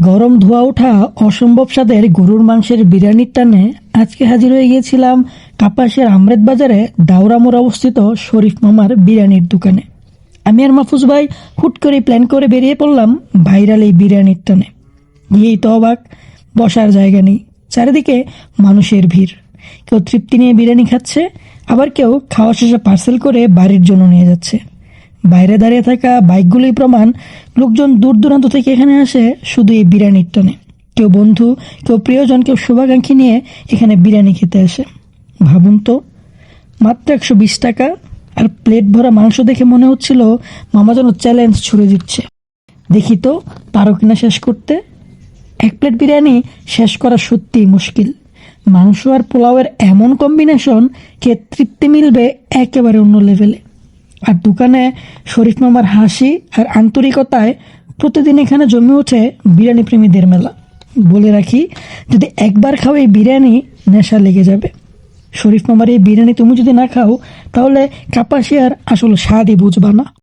গরম ধোয়া ওঠা অসম্ভব স্বাদের গরুর মাংসের বিরিয়ানির টানে আজকে হাজির হয়ে গিয়েছিলাম কাপাসের আমরেদ বাজারে দাউরামোড় অবস্থিত শরীফ মামার বিরিয়ানির দোকানে। আমি আর মাহফুজ ভাই হুট করে প্ল্যান করে বেরিয়ে পড়লাম ভাইরাল এই বিরিয়ানির টানে। গিয়েই তো অবাক, বসার জায়গা নেই, চারিদিকে মানুষের ভিড়। কেউ তৃপ্তি নিয়ে বিরিয়ানি খাচ্ছে, আবার কেউ খাওয়া শেষে পার্সেল করে বাড়ির জন্য নিয়ে যাচ্ছে। বাইরে দাঁড়িয়ে থাকা বাইকগুলোই প্রমাণ লোকজন দূর দূরান্ত থেকে এখানে আসে শুধু এই বিরিয়ানির টানে। কেউ বন্ধু, কেউ প্রিয়জন, কেউ শুভাকাঙ্ক্ষী নিয়ে এখানে বিরিয়ানি খেতে আসে। ভাবুন তো, মাত্র একশো বিশ টাকা আর প্লেট ভরা মাংস দেখে মনে হচ্ছিল মামা যেন চ্যালেঞ্জ ছুড়ে দিচ্ছে। দেখি তো, পারো কিনা শেষ করতে? এক প্লেট বিরিয়ানি শেষ করা সত্যিই মুশকিল। মাংস আর পোলাওয়ের এমন কম্বিনেশন, কে তৃপ্তি মিলবে একেবারে অন্য লেভেলে আর দোকানে শরীফ মামার হাসি আর আন্তরিকতায় প্রতিদিন এখানে জমে ওঠে বিরিয়ানি প্রেমীদের মেলা। বলে রাখি, যদি একবার খাও এই বিরিয়ানি, নেশা লেগে যাবে। শরীফ মামার এই বিরিয়ানি তুমি যদি না খাও, তাহলে কাপাসিয়ার আসল স্বাদই বুঝবা না।